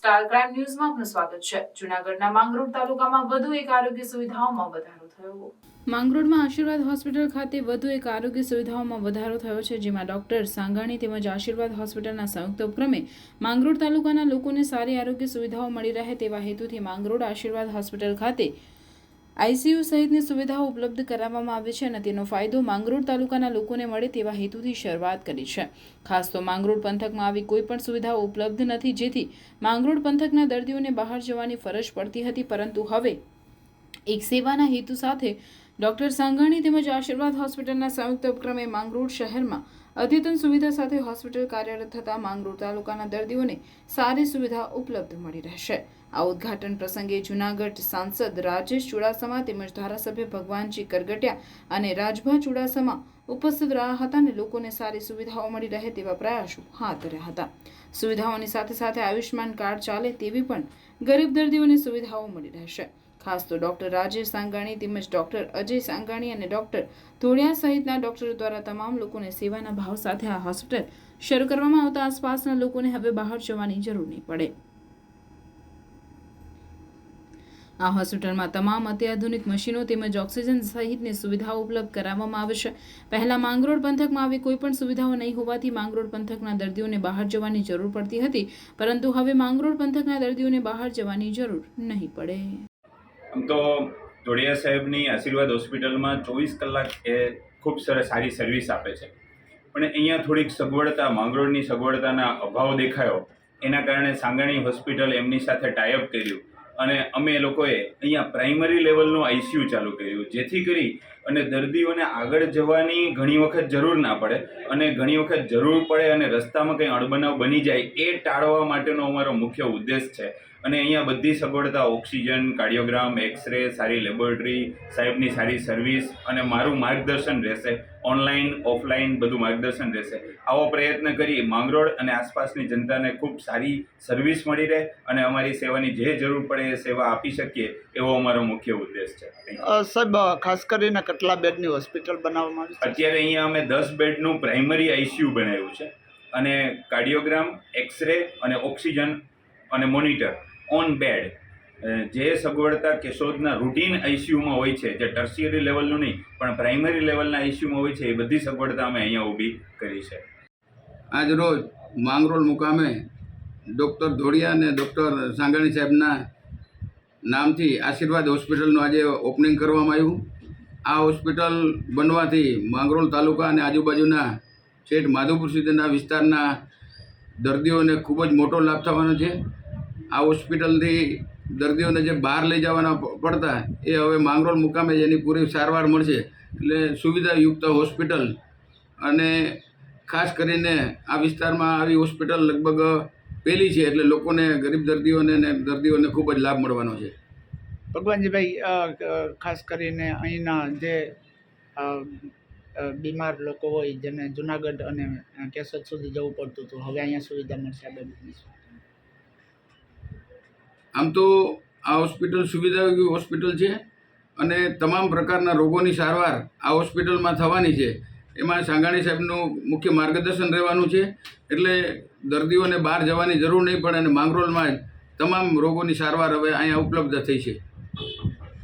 Star crime ન્યૂઝમાં આપનું સ્વાગત છે. જૂનાગઢના માંગરોળ તાલુકામાં વધુ એક આરોગ્ય સુવિધાઓમાં વધારો થયો. માંગરોળમાં આશીર્વાદ હોસ્પિટલ ખાતે વધુ એક આરોગ્ય સુવિધાઓમાં વધારો થયો છે, જેમાં ડોક્ટર સાંગાણી તેમજ આશીર્વાદ હોસ્પિટલના સંયુક્ત ઉપક્રમે માંગરોળ તાલુકાના લોકોને સારી આરોગ્ય સુવિધાઓ મળી રહે તેવા હેતુથી માંગરોળ આશીર્વાદ હોસ્પિટલ ખાતે આઈસીયુ સહિતની સુવિધાઓ ઉપલબ્ધ કરાવવામાં આવે છે અને તેનો ફાયદો માંગરોળ તાલુકાના લોકોને મળે તેવા હેતુથી શરૂઆત કરી છે. ખાસ તો માંગરોળ પંથકમાં આવી કોઈ પણ સુવિધાઓ ઉપલબ્ધ નથી, જેથી માંગરોળ પંથકના દર્દીઓને બહાર જવાની ફરજ પડતી હતી, પરંતુ હવે એક સેવાના હેતુ સાથે ડોક્ટર સાંગાણી તેમજ આશીર્વાદ હોસ્પિટલના સંયુક્ત ઉપક્રમે માંગરોળ શહેરમાં અદ્યતન સુવિધા સાથે હોસ્પિટલ કાર્યરત થતા માંગરોળ તાલુકાના દર્દીઓને સારી સુવિધા ઉપલબ્ધ મળી રહેશે. આ ઉદ્ઘાટન પ્રસંગે જૂનાગઢ સાંસદ રાજેશ ચુડાસમા તેમજ ધારાસભ્ય ભગવાનજી કરગટિયા અને રાજભા ચુડાસમા ઉપસ્થિત રહ્યા હતા અને લોકોને સારી સુવિધાઓ મળી રહે તેવા પ્રયાસો હાથ ધર્યા હતા. સુવિધાઓની સાથે સાથે આયુષ્યમાન કાર્ડ ચાલે તેવી પણ ગરીબ દર્દીઓને સુવિધાઓ મળી રહેશે. ખાસ તો ડોક્ટર રાજેશ સાંગાણી તેમજ ડોક્ટર અજય સાંગાણી અને ડોક્ટર ધોળિયા સહિતના ડોક્ટરો દ્વારા તમામ લોકોને સેવાના ભાવ સાથે આ હોસ્પિટલ શરૂ કરવામાં આવતા આસપાસના લોકોને હવે બહાર જવાની જરૂર નહીં પડે. આ હોસ્પિટલમાં તમામ અત્યાધુનિક મશીનો તેમજ ઓક્સિજન સહિતની સુવિધાઓ ઉપલબ્ધ કરાવવામાં આવશે પહેલાં માંગરોળ પંથકમાં આવી કોઈ પણ સુવિધાઓ નહીં હોવાથી માંગરોળ પંથકના દર્દીઓને બહાર જવાની જરૂર પડતી હતી, પરંતુ હવે માંગરોળ પંથકના દર્દીઓને બહાર જવાની જરૂર નહીં પડે. આમ તો ધોળિયા સાહેબની આશીર્વાદ હોસ્પિટલમાં ચોવીસ કલાક એ ખૂબ સરસ સારી સર્વિસ આપે છે. પણ અહીંયા થોડીક સગવડતા, માંગરોળની સગવડતાના અભાવ દેખાયો. એના કારણે સાંગાણી હોસ્પિટલ એમની સાથે ટાઈઅપ કર્યું. અને અમે લોકોએ અહીંયા પ્રાઇમરી લેવલનું આઈસીયુ ચાલુ કર્યું. જેથી કરી અને દર્દીઓને આગળ જવાની ઘણી વખત જરૂર ના પડે અને ઘણી વખત જરૂર પડે અને રસ્તામાં કંઈ અણબનાવ બની જાય એ ટાળવા માટેનો અમારો મુખ્ય ઉદ્દેશ છે. અને અહીંયા બધી સગવડતા, ઓક્સિજન, કાર્ડિયોગ્રામ, એક્સરે, સારી લેબોરેટરી, સાહેબની સારી સર્વિસ અને મારું માર્ગદર્શન રહેશે. ઓનલાઈન, ઓફલાઈન બધું માર્ગદર્શન રહેશે. આવો પ્રયત્ન કરી માંગરોળ અને આસપાસની જનતાને ખૂબ સારી સર્વિસ મળી રહે અને અમારી સેવાની જે જરૂર પડે એ સેવા આપી શકીએ એવો અમારો મુખ્ય ઉદ્દેશ છે. સાહેબ ખાસ કરીને કેટલા બેડની હોસ્પિટલ બનાવવામાં આવી છે? અત્યારે અહીંયા અમે દસ બેડનું પ્રાઇમરી આઈસીયુ બનાવ્યું છે અને કાર્ડિયોગ્રામ એક્સરે અને ઓક્સિજન અને મોનિટર ઓન બેડ. જે સગવડતા કેશોદના રૂટીન આઈસીયુમાં હોય છે જે ટર્સિયરી લેવલનું નહીં પણ પ્રાઇમરી લેવલના આઈસીયુમાં હોય છે એ બધી સગવડતા અમે અહીંયા ઊભી કરી છે. આજ રોજ માંગરોળ મુકામે ડૉક્ટર ધોળિયા અને ડૉક્ટર સાંગાણી સાહેબના નામથી આશીર્વાદ હોસ્પિટલનું આજે ઓપનિંગ કરવામાં આવ્યું. આ હોસ્પિટલ બનવાથી માંગરોળ તાલુકા અને આજુબાજુના છેઠ માધુપુર સુધીના વિસ્તારના દર્દીઓને ખૂબ જ મોટો લાભ થવાનો છે. આ હોસ્પિટલથી દર્દીઓને જે બહાર લઈ જવાના પડતા એ હવે માંગરોળ મુકામે જેની પૂરી સારવાર મળશે. એટલે સુવિધાયુક્ત હોસ્પિટલ અને ખાસ કરીને આ વિસ્તારમાં આવી હોસ્પિટલ લગભગ પહેલી છે એટલે લોકોને, ગરીબ દર્દીઓને દર્દીઓને ખૂબ જ લાભ મળવાનો છે. ભગવાનજીભાઈ ખાસ કરીને અહીંના જે બીમાર લોકો હોય, જેને જુનાગઢ અને કેશોદ સુધી જવું પડતું હતું, હવે અહીંયા સુવિધા મળશે આ બાબતની. આમ તો આ હોસ્પિટલ સુવિધાયુક્ત હોસ્પિટલ છે અને તમામ પ્રકારના રોગોની સારવાર આ હોસ્પિટલમાં થવાની છે. એમાં સાંગાણી સાહેબનું મુખ્ય માર્ગદર્શન રહેવાનું છે, એટલે દર્દીઓને બહાર જવાની જરૂર નહીં પડે અને માંગરોળમાં તમામ રોગોની સારવાર હવે અહીંયા ઉપલબ્ધ થઈ છે.